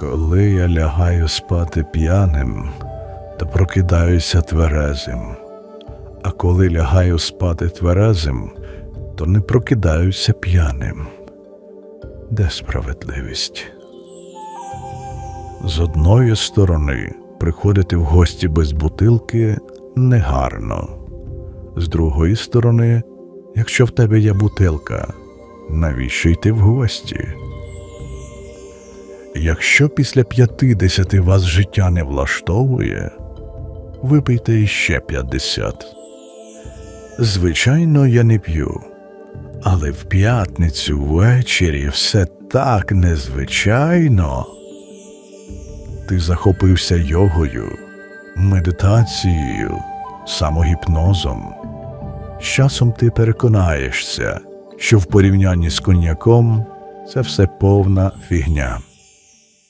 Коли я лягаю спати п'яним, то прокидаюся тверезим. А коли лягаю спати тверезим, то не прокидаюся п'яним. Де справедливість? З одної сторони, приходити в гості без бутилки негарно. З другої сторони, якщо в тебе є бутилка, навіщо йти в гості? Якщо після п'ятидесяти вас життя не влаштовує, випийте іще п'ятдесят. Звичайно, я не п'ю, але в п'ятницю ввечері все так незвичайно. Ти захопився йогою, медитацією, самогіпнозом. З часом ти переконаєшся, що в порівнянні з коньяком це все повна фігня.